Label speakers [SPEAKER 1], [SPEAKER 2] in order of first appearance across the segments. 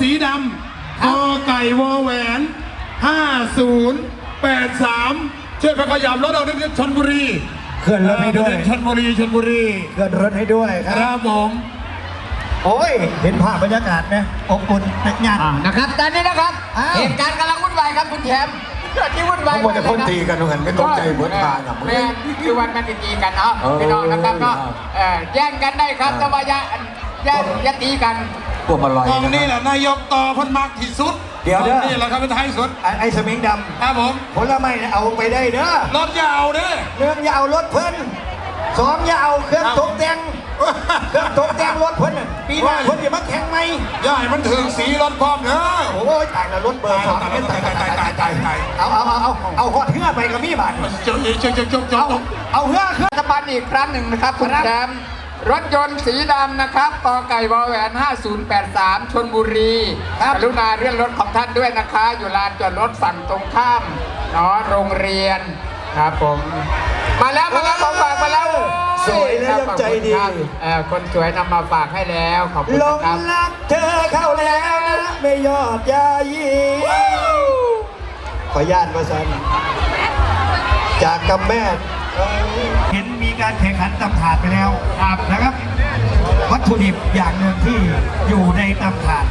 [SPEAKER 1] สีดำอไก่วอแหวน 5083 ช่วยพขยับรถเอาเด็กชนบุรี
[SPEAKER 2] เคลื่อนรถให้ด้วย
[SPEAKER 1] เด็กชนบุรีชนบุรี
[SPEAKER 2] เคลื่อนรถให้ด้วยค
[SPEAKER 1] ครับรับผม
[SPEAKER 2] โอ้ยเห็นภาพบรรยากาศไหมอบอุ่นเป็นงาน
[SPEAKER 3] อ่านะครับตอนนี้นะครับ
[SPEAKER 2] อ้าว
[SPEAKER 3] เหตุการณ์กำลังวุ่นวายครับคุณแชมป์ที่วุ่นวาย
[SPEAKER 4] เขาบอกจะพ่นตีกันเหมือนไม่ตกใจเหมือนทางอะ
[SPEAKER 3] แม่คือวันมันตีกันเนาะ
[SPEAKER 4] เออ
[SPEAKER 3] พี่น้องนะครับก็
[SPEAKER 4] ครับ
[SPEAKER 3] เอ่อแย่งกันได้ครับแต่ว่าอย่าอย่าอย่าตีกัน
[SPEAKER 4] พวกมาลอย
[SPEAKER 1] ตรงนี้แหละนายกต่อเพันมากที่สุด
[SPEAKER 2] เดี๋ยวเด้อ
[SPEAKER 1] ตรงนี่แหละครับเป็นท้ายสุด
[SPEAKER 2] ไอ้ไอ้สมิงด
[SPEAKER 1] ครับผมำ
[SPEAKER 2] ผลไม้เนี่ยเอาไปได้เด้อ
[SPEAKER 1] รถอยาวเด้อ
[SPEAKER 2] เรื่องอย่าเอารถเพิ่นสองอย่าเอาเครื่อง
[SPEAKER 1] ครับ
[SPEAKER 2] ตกแต่งเครื่องตกแต่งรถเพิ่นน่ะปีหน้าเพิ่นจะมาแข่งไหม
[SPEAKER 1] อย่าให้มันถึงสีรถพร้อมเด้อ
[SPEAKER 2] โอ้ยตายแล้วรถเบอร์สอง
[SPEAKER 1] ตายตายตายตายตายตายตาย
[SPEAKER 2] เอาเอาเอาเอาเอาหอดเหือไปกับมีบาท
[SPEAKER 1] เจ้าเจ้าเจ้าเจ้าเจ้า
[SPEAKER 2] เอาเอาเหือเครื่อง
[SPEAKER 3] รัฐบาลอีกครั้งหนึ่งนะครับคุณแชมป์ รถยนต์สีดำนะครับกอไก่วอแหวน 5083 ชนบุรีกรุณาเลื่อนรถของท่านด้วยนะคะ อยู่ลานจอดรถฝั่งตรงข้ามเนาะโรงเรียนครับผม มาแล้วมาแล้วของฝากมาแล้ว
[SPEAKER 2] สวยและยังใจดี
[SPEAKER 3] ครับเอ่อคนสวยนำมาฝากให้แล้วขอบคุณ
[SPEAKER 2] หลง
[SPEAKER 3] นะครับ
[SPEAKER 2] รักเธอเข้าแล้วนะไม่ยอดยายีขอญาตประสันจากกำแม่เห็นมี การแข่งขันตำถาดไปแล้วครับนะครับ วัตถุดิบอย่างหนึ่งที่อยู่ในตำถาด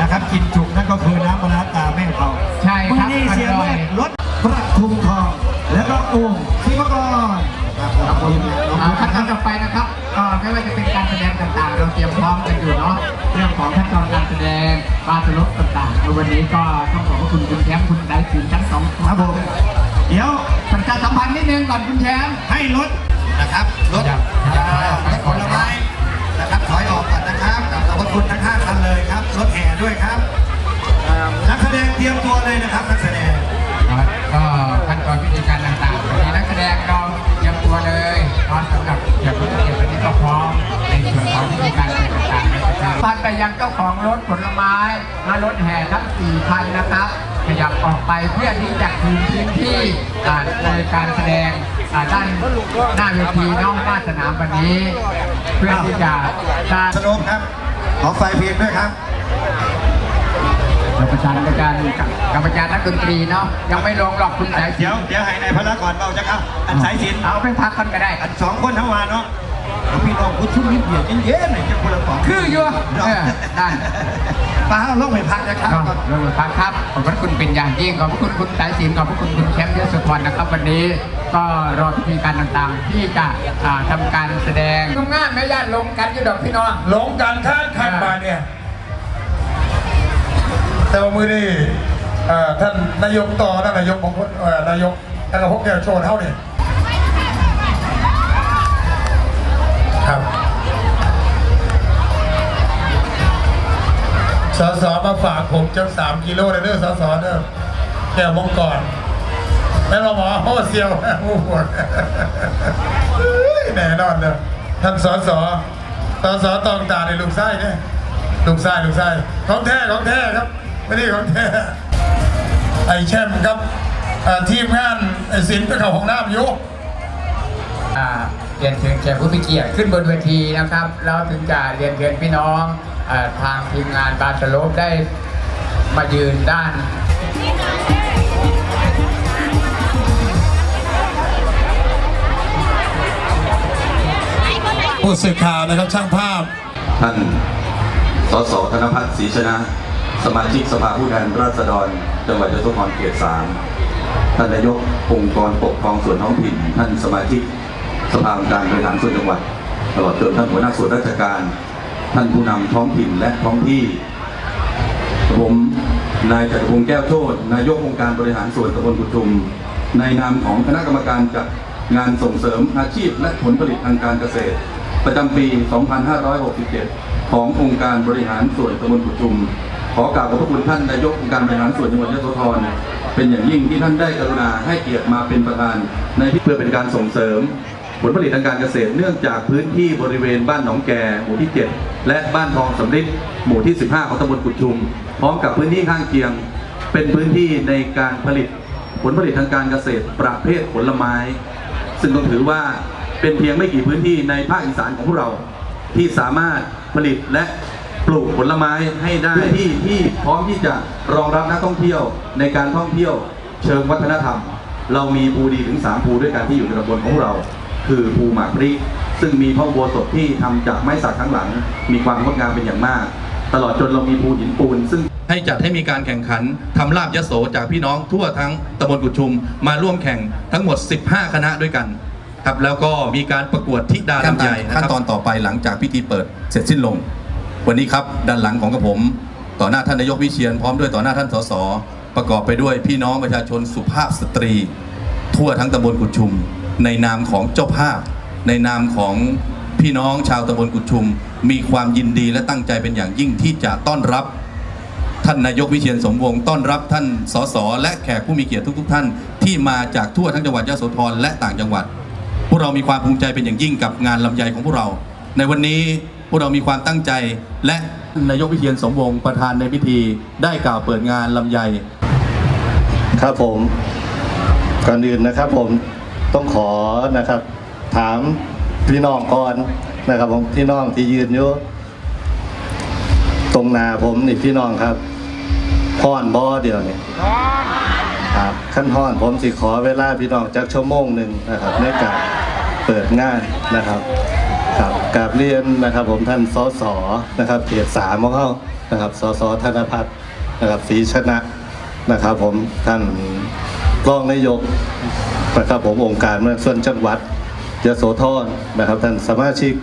[SPEAKER 2] นะครับกินจุกนั่นก็คือน้ำมะนาวตาแม่เขา
[SPEAKER 3] ใช่ครับ
[SPEAKER 2] วันนี้เสีย
[SPEAKER 3] อร่
[SPEAKER 2] เมื่
[SPEAKER 3] อย
[SPEAKER 2] รถประทุมทอง แล้วก็โอ่งศิวกรครับขอบคุณขอบ
[SPEAKER 3] อ่า
[SPEAKER 2] คุณ
[SPEAKER 3] ขั้นต
[SPEAKER 2] นะ
[SPEAKER 3] อน
[SPEAKER 2] ครั
[SPEAKER 3] ต่อบไปนะครับก็ไม่ว่าจะเป็นการแสดงต่างๆ เราเตรียมพร้อมกันอยู่เนาะเรื่องของขั้นตอนการแสดงบาสลบต่างๆในวันนี้ก็ต้องขอบพระคุณคุณแชมป์คุณได้ถึงทั้งสอง
[SPEAKER 2] ครับผมเดี๋ยว
[SPEAKER 3] ประชาสัมพันธ์นิดนึงก่อนคุณแชมป์
[SPEAKER 2] ให้รถ นะครับรถ
[SPEAKER 3] ครับ
[SPEAKER 2] จะถอยออกรถผลไม้นะครับถอยออกก่อนนะครับขอบพระคุณทั้งห้าคันเลยครับรถแห่ด้วยครับนักแสดงเตรียมตัวเลยนะครับนักแสดง
[SPEAKER 3] ก็ขั้นตอนพิธีการต่างๆวันนี้นักแสดงเราเตรียมตัวเลยตอนสำหรับเกี่ยวกับเกี่ยวกับนี้ก็พร้อมในส่วนของพิธีการต่างๆนะครับพันไปยังเจ้าของรถผลไม้และรถแห่ทั้งสี่คันนะครับขยับออกไปเพื่อที่จะคืนพื้นที่อ่าในการแสดง อ่าด้านหน้าเวทีนอกหน้าสนามวันนี้ เพื่อที่จะการ
[SPEAKER 2] สโนมครับ ขอไฟเพลงด้วยครับ
[SPEAKER 3] กรรมการกรรมการกรรมการนักดนตรีเนาะยังไม่ลงหรอกคุณสายสิ
[SPEAKER 2] เดี๋ยวเดี๋ยวให้นายพระกรเบาจะครับอันสายสิน
[SPEAKER 3] เอาไปพักกันก็ได้
[SPEAKER 2] อันสองคนทั้งวานเนาะ เอาพี่น้องคุณชุ่มยิ้มเบียดเย็นๆหน่อยจะคนละสอง
[SPEAKER 3] คืออยู่เออได้
[SPEAKER 2] ป้าเอาลงไปพักนะครับ
[SPEAKER 3] ครับเรื่องพักครับขอบพระคุณเป็นอย่างยิ่งขอบพระคุณคุณสายสินขอบพระคุณคุณแชมป์ยศพรนะครับ วันนี้ก็รอพิธีการต่างๆ ที่จะอ่าทำการแสดงทำงานไม่ญาติลงกันอยู่ดอกพี่น้อง
[SPEAKER 1] หลงการค้าขันมาเนี่ยแต่ว่ามือนี่เอ่อท่านนายกต่อท่านนายกของเอ่อนายกท่านพกแก้วโชว์เท่าเนี่ย สสมาฝากผมจังสามกิโลเลยเด้อสสเด้อแก้วมงกรแม่เราหมอโอ้เซียวผู้ปวดแน่นอนเด้อท่านสสสสตองตาในลูกไส้เนี่ยลูกไส้ลูกไส้ของแท้ของแท้ครับไม่ได้ของแท้ไอ้แช่มครับทีมงานไอ้สินไปเขาห้องน้ำยู่
[SPEAKER 3] อ่าเรียนเชิญแขกผู้มีเกียรติขึ้นบนเวทีนะครับ เราถึงจะเรียนเชิญพี่น้อง ทางทีมงานบาสโลปได้มายืนด้าน
[SPEAKER 1] ผู้สื่อข่าวนะครับช่างภาพ
[SPEAKER 5] ท่านสสธนพัฒน์ศรีชนะ สมาชิกสภาผู้แทนราษฎร จังหวัดยโสธรเขตสามท่านนายกองค์กรปกครองส่วนท้องถิ่น ท่านสมาชิกสภาองค์การบริหารส่วนจังหวัด ตลอดจนท่านหัวหน้าส่วนราชการ ท่านผู้นำท้องถิ่นและท้องที่ ผมนายจตุพงศ์แก้วโชตนายกองค์การบริหารส่วนตำบลกุทุม ในนามของคณะกรรมการจัดงานส่งเสริมอาชีพและผลผลิตทางการเกษตร ประจำปี 2567 ขององค์การบริหารส่วนตำบลกุทุม ขอกราบขอบพระคุณท่านนายกองค์การบริหารส่วนจังหวัดยโสธรเป็นอย่างยิ่งที่ท่านได้กรุณาให้เกียรติมาเป็นประธานในที่เพื่อเป็นการส่งเสริม ผลผลิตทางการเกษตรเนื่องจากพื้นที่บริเวณบ้านหนองแก่หมู่ที่ 7 และบ้านทองสำริดหมู่ที่ 15 ของตำบลกุดชุม พร้อมกับพื้นที่ข้างเคียง เป็นพื้นที่ในการผลิตผลผลิตทางการเกษตรประเภทผลไม้ ซึ่งต้องถือว่าเป็นเพียงไม่กี่พื้นที่ในภาคอีสานของพวกเรา ที่สามารถผลิตและปลูกผลไม้ให้ได้ที่ที่พร้อมที่จะรองรับนักท่องเที่ยวในการท่องเที่ยวเชิงวัฒนธรรม เรามีภูดีถึง 3 ภูด้วยกันที่อยู่ในตำบลของเรา คือภูหมากพริกซึ่งมีพระอุโบสถที่ทำจากไม้สักทั้งหลัง มีความงดงามเป็นอย่างมาก ตลอดจนเรามีภูหินปูน ซึ่งให้จัดให้มีการแข่งขันทำลาบยโสจากพี่น้องทั่วทั้งตำบลกุดชุมมาร่วมแข่งทั้งหมด 15 คณะด้วยกันครับแล้วก็มีการประกวดทิดาลำใหญ่ขั้นตอนต่อไปหลังจากพิธีเปิดเสร็จสิ้นลง วันนี้ครับด้านหลังของกระผม ต่อหน้าท่านนายกวิเชียนพร้อมด้วยต่อหน้าท่านสสประกอบไปด้วยพี่น้องประชาชนสุภาพสตรี ทั่วทั้งตำบลกุดชุม ในนามของเจ้าภาพ ในนามของพี่น้องชาวตำบลกุดชุม มีความยินดีและตั้งใจเป็นอย่างยิ่งที่จะต้อนรับ ท่านนายกวิเชียนสมวงศ์ต้อนรับท่านสสและแขกผู้มีเกียรติทุก ๆ ท่าน ที่มาจากทั่วทั้งจังหวัดยโสธรและต่างจังหวัด พวกเรามีความภูมิใจเป็นอย่างยิ่งกับงานลำไยของพวกเรา ในวันนี้พวกเรามีความตั้งใจและนายกวิเชียนสมวงศ์ประธานในพิธี ได้กล่าวเปิดงานลำไย
[SPEAKER 6] ครับผมก่อนอื่นนะครับผม ต้องขอนะครับถามพี่น้องก่อนนะครับผมพี่น้องที่ยืนอยู่ตรงหนาผมนี่พี่น้องครับพ่อนบ่เดียวนี่ครับขั้นพ่อนผมสิขอเวลาพี่น้องจักชั่วโมงหนึ่งนะครับในการเปิดงานนะครับครับกราบเรียนนะครับผมท่านสสนะครับเขตสามของเขานะครับสสธนพัฒน์นะครับศรีชนะนะครับผมท่านรองนายก นะครับผมองค์การเมืองส่วนจังหวัดยโสธรนะครับ ท่านสมาชิก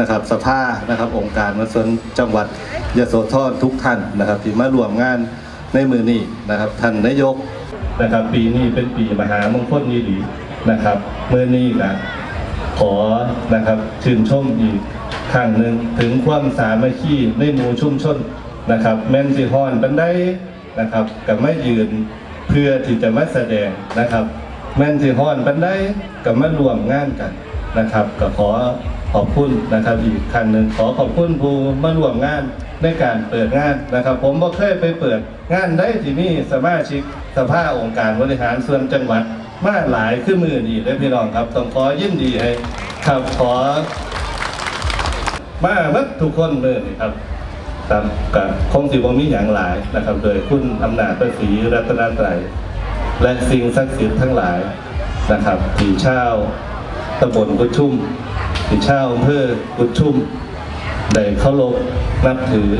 [SPEAKER 6] นะครับสภานะครับองค์การเมืองส่วนจังหวัดยโสธรทุกท่านนะครับที่มาร่วมงานในมือนี้นะครับท่านนายกนะครับปีนี้เป็นปีมหามงคลนีหลีนะครับมือนี้นะขอนะครับชื่นชมอีกครั้งหนึ่งถึงความสามัคคีในหมู่ชุมชนนะครับ แม่นสิฮอนบันไดนะครับกับไม่ยืนเพื่อที่จะมาแสดงนะครับ แม่นสิฮอนบันไดกับมารวมงานกันนะครับก็ขอขอบคุณนะครับอีกครั้งหนึ่งขอขอบคุณผู้มาร่วมงานในการเปิดงานนะครับ ผมบ่เคยไปเปิดงานได้ที่นี่สมาชิกสภาองค์การบริหารส่วนจังหวัดมาหลายขึ้นมือนี่เลยพี่น้องครับต้องขอยินดีให้ครับขอมาเมื่ทุกคนเลยครับตามกับคงสิบ่มีอย่างหลายนะครับ โดยคุณอำนาจประสีรัตนตรัย และสิ่งศักดิ์สิทธิ์ทั้งหลายนะครับที่ชาวตำบลกุดชุ่มที่ชาวอำเภอกุดชุ่มได้เคารพนับถือ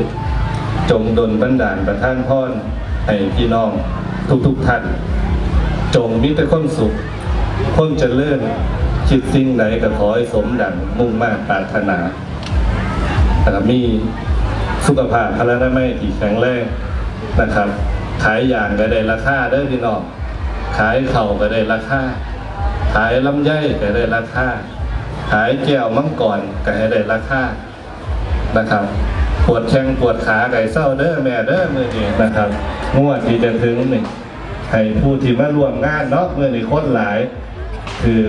[SPEAKER 6] จงดลบันดาลประท่านพรให้พี่น้องทุกๆท่าน จงมีแต่ความสุขความเจริญคิดสิ่งใดก็ขอให้สมดังมุ่งมา่ปรารถนานะครับมีสุขภาพพลานามัยที่แข็งแรงนะครับ ขายอย่างก็ได้ราคาเด้อพี่น้อง ขายเข่าก็ได้ราคาขายลำไยก็ได้ราคาขายแก้วมังกรก็ให้ได้ราคานะครับ ปวดแข้งปวดขาไก่เศร้าเด้อแม่เด้อมือนี้นะครับงวดที่จะถึงนี่ให้ผู้ที่มาร่วมงานเนาะมือนี้คนหลาย คือ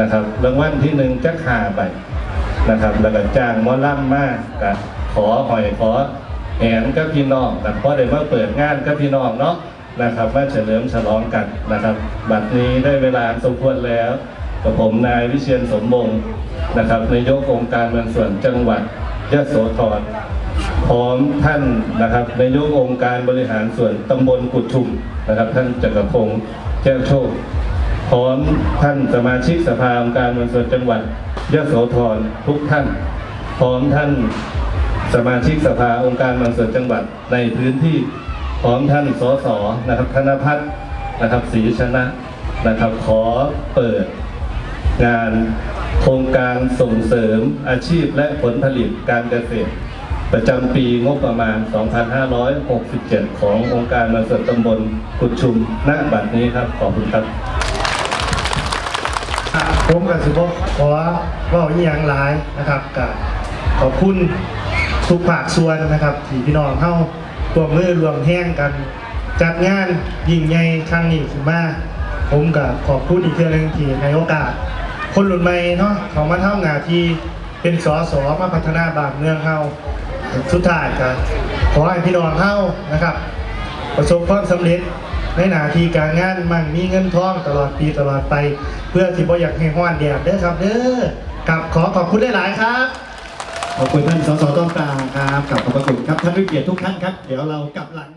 [SPEAKER 6] นะครับรางวัลที่หนึ่งจะขาไปนะครับแล้วก็จ้างมอล่ำมากกับขอหอยขอแหนกับพี่น้องนะเพราะได้มาเปิดงานกับพี่น้องเนาะ นะครับมาเฉลิมฉลองกันนะครับ บัดนี้ได้เวลาสมควรแล้วกับผมนายวิเชียนสมบงนะครับนายกองค์การบางส่วนจังหวัดยะโสธรพร้อมท่านนะครับนายกองค์การบริหารส่วนตำบลกุดชุมนะครับ ท่านจักรพงศ์แก้วโชคพร้อมท่านสมาชิกสภาองค์การบริหารส่วนจังหวัดยะโสธรทุกท่าน พร้อมท่านสมาชิกสภาองค์การบริหารส่วนจังหวัดในพื้นที่ พร้อมท่านสสนะครับธนพัฒน์นะครับศรีชนะนะครับ ขอเปิดงานโครงการส่งเสริมอาชีพและผลผลิตการเกษตร ประจำปีงบประมาณ 2567 ขององค์การบริหาสตำบลกุดชุมณบัดนี้ครับ ขอบคุณครับ
[SPEAKER 7] ผมกับสุภขอเว่าอีหยังหลายนะครับกับขอบคุณทุกภาคส่วนนะครับที่พี่น้องเข้า ตัวมือรวมแห้งกัน จัดงานยิ่งใหญ่ครั้งนี้ขึ้นมาผมกับขอบคุณอีกเทื่อนึงที่ในโอกาส คนรุ่นใหม่เนาะเขามาเทำงานที่เป็นสอสอมาพัฒนาบ้านเมืองเฮาสุดท้ายก็ขอให้พี่น้องเฮานะครับ ประสบความสำเร็จในหน้าที่การงานมั่งมีเงินทองตลอดปีตลอดไป เพื่อที่บ่อยากให้ห้อนแดดเด้อครับเด้อกับขอขอบคุณหลาย ๆ ครับ
[SPEAKER 2] ขอบคุณท่านสสต้องกลางครับกับขอบพระคุณครับท่านผู้เกียรติทุกท่านครับ เดี๋ยวเรากลับหลัง